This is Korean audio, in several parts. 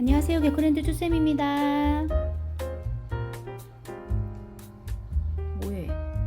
안녕하세요. 개코랜드 주쌤입니다. 뭐해?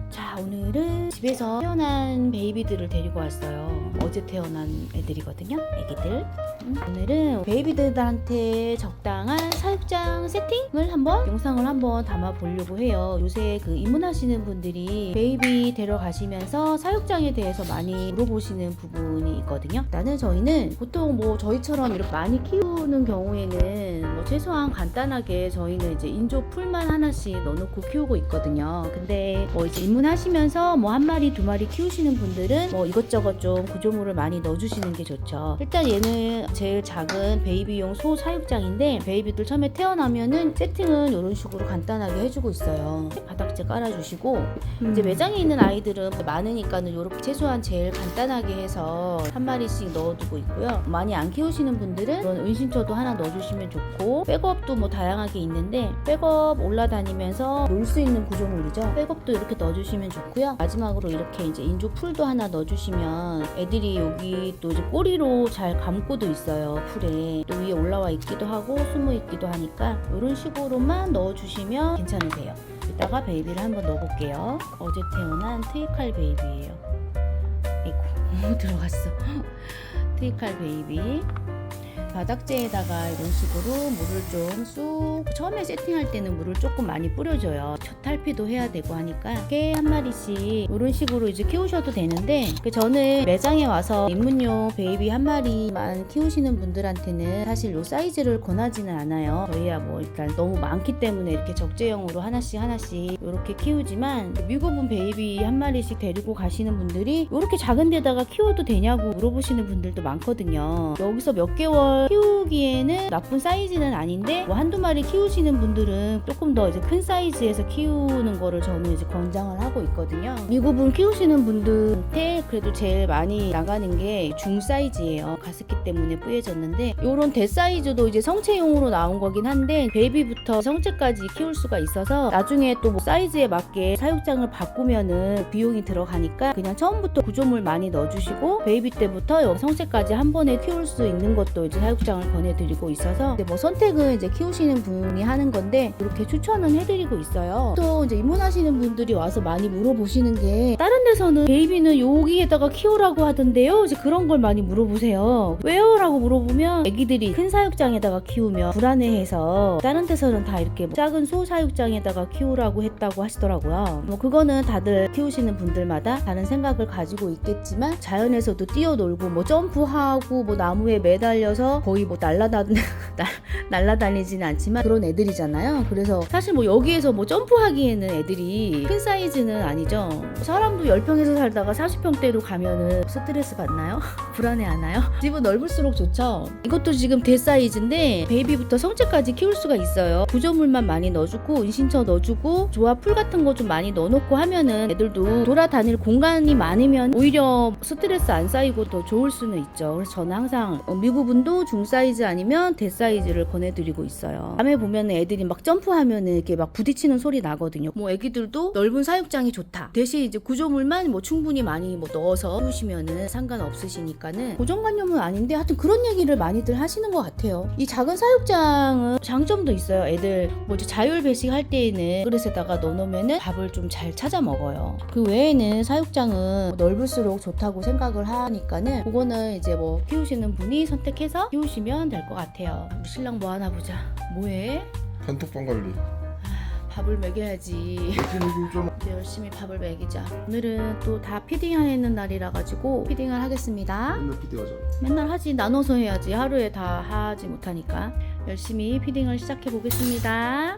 자, 오늘은 집에서 태어난 베이비들을 데리고 왔어요. 어제 태어난 애들이거든요. 애기들. 음, 오늘은 베이비들한테 적당한 사육장 세팅을 한번 영상을 한번 담아 보려고 해요. 요새 그 입문하시는 분들이 베이비 데려가시면서 사육장에 대해서 많이 물어보시는 부분이 있거든요. 나는 저희는 보통 뭐 저희처럼 이렇게 많이 키우는 경우에는 뭐 최소한 간단하게 저희는 이제 인조 풀만 하나씩 넣어놓고 키우고 있거든요. 근데 뭐 이제 입문하시면서 뭐 한 마리 두 마리 키우시는 분들은 뭐 이것저것 좀 구조물을 많이 넣어주시는 게 좋죠. 일단 얘는 제일 작은 베이비용 소 사육장인데 베이비들 처음에 태어나면은 세팅은 이런 식으로 간단하게 해주고 있어요. 바닥재 깔아주시고 이제 매장에 있는 아이들은 많으니까는 이렇게 최소한 제일 간단하게 해서 한 마리씩 넣어두고 있고요. 많이 안 키우시는 분들은 그런 은신처도 하나 넣어주시면 좋고 백업도 뭐 다양하게 있는데 백업 올라다니면서 놀 수 있는 구조물이죠. 백업도 이렇게 넣어주시면 좋고요. 마지막으로 이렇게 이제 인조 풀도 하나 넣어주시면 애들이 여기 또 이제 꼬리로 잘 감고도 있어요. 풀에 또 위에 올라와 있기도 하고 숨어 있기도 하 니까 이런 식으로만 넣어주시면 괜찮으세요. 이따가 베이비를 한번 넣어볼게요. 어제 태어난 트위칼 베이비예요. 아이고 들어갔어. 트위칼 베이비. 바닥재에다가 이런 식으로 물을 좀 쑥 처음에 세팅할 때는 물을 조금 많이 뿌려줘요. 첫 탈피도 해야 되고 하니까 개 한 마리씩 이런 식으로 이제 키우셔도 되는데 그 저는 매장에 와서 입문용 베이비 한 마리만 키우시는 분들한테는 사실 요 사이즈를 권하지는 않아요. 저희야 뭐 일단 너무 많기 때문에 이렇게 적재형으로 하나씩 하나씩 이렇게 키우지만 미국은 베이비 한 마리씩 데리고 가시는 분들이 이렇게 작은 데다가 키워도 되냐고 물어보시는 분들도 많거든요. 여기서 몇 개월 키우기에는 나쁜 사이즈는 아닌데 뭐 한두 마리 키우시는 분들은 조금 더 이제 큰 사이즈에서 키우는 거를 저는 이제 권장을 하고 있거든요. 미국은 키우시는 분들한테 그래도 제일 많이 나가는 게 중 사이즈예요. 가습기 때문에 뿌얘졌는데 요런 대 사이즈도 이제 성체용으로 나온 거긴 한데 베이비부터 성체까지 키울 수가 있어서 나중에 또 뭐 사이즈에 맞게 사육장을 바꾸면은 비용이 들어가니까 그냥 처음부터 구조물 많이 넣어주시고 베이비 때부터 성체까지 한 번에 키울 수 있는 것도 이제 사육 장을 권해드리고 있어서 뭐 선택은 이제 키우시는 분이 하는 건데 이렇게 추천은 해드리고 있어요. 또 이제 입문하시는 분들이 와서 많이 물어보시는 게 다른 데서는 베이비는 여기에다가 키우라고 하던데요. 이제 그런 걸 많이 물어보세요. 왜요? 라고 물어보면 애기들이 큰 사육장에다가 키우면 불안해해서 다른 데서는 다 이렇게 뭐 작은 소 사육장에다가 키우라고 했다고 하시더라고요. 뭐 그거는 다들 키우시는 분들마다 다른 생각을 가지고 있겠지만 자연에서도 뛰어놀고 뭐 점프하고 뭐 나무에 매달려서 거의 뭐 날라다 날- 날라다니지는 않지만 그런 애들이잖아요. 그래서 사실 뭐 여기에서 뭐 점프하기에는 애들이 큰 사이즈는 아니죠. 사람도 10평에서 살다가 40평대로 가면은 스트레스 받나요? 불안해 하나요? 집은 넓을수록 좋죠. 이것도 지금 대 사이즈인데 베이비부터 성체까지 키울 수가 있어요. 구조물만 많이 넣어주고 은신처 넣어주고 조합 풀 같은 거 좀 많이 넣어놓고 하면은 애들도 돌아다닐 공간이 많으면 오히려 스트레스 안 쌓이고 더 좋을 수는 있죠. 그래서 저는 항상 어, 미국분도 중 사이즈 아니면 대 사이즈를 권해드리고 있어요. 밤에 보면 애들이 막 점프하면은 이렇게 막 부딪히는 소리 나거든요. 뭐 애기들도 넓은 사육장이 좋다. 대신 이제 구조물만 뭐 충분히 많이 뭐 넣어서 키우시면은 상관없으시니까는 고정관념은 아닌데 하여튼 그런 얘기를 많이들 하시는 것 같아요. 이 작은 사육장은 장점도 있어요. 애들 뭐 이제 자율 배식할 때에는 그릇에다가 넣어놓으면은 밥을 좀 잘 찾아 먹어요. 그 외에는 사육장은 넓을수록 좋다고 생각을 하니까는 그거는 이제 뭐 키우시는 분이 선택해서 키우시면 될 것 같아요. 우리 신랑 뭐 하나 보자. 뭐해? 단톡방 관리. 밥을 먹여야지. 이제 열심히 밥을 먹이자. 오늘은 또 다 피딩하는 날이라 가지고 피딩을 하겠습니다. 맨날 피디하잖아. 맨날 하지 나눠서 해야지 하루에 다 하지 못하니까 열심히 피딩을 시작해 보겠습니다.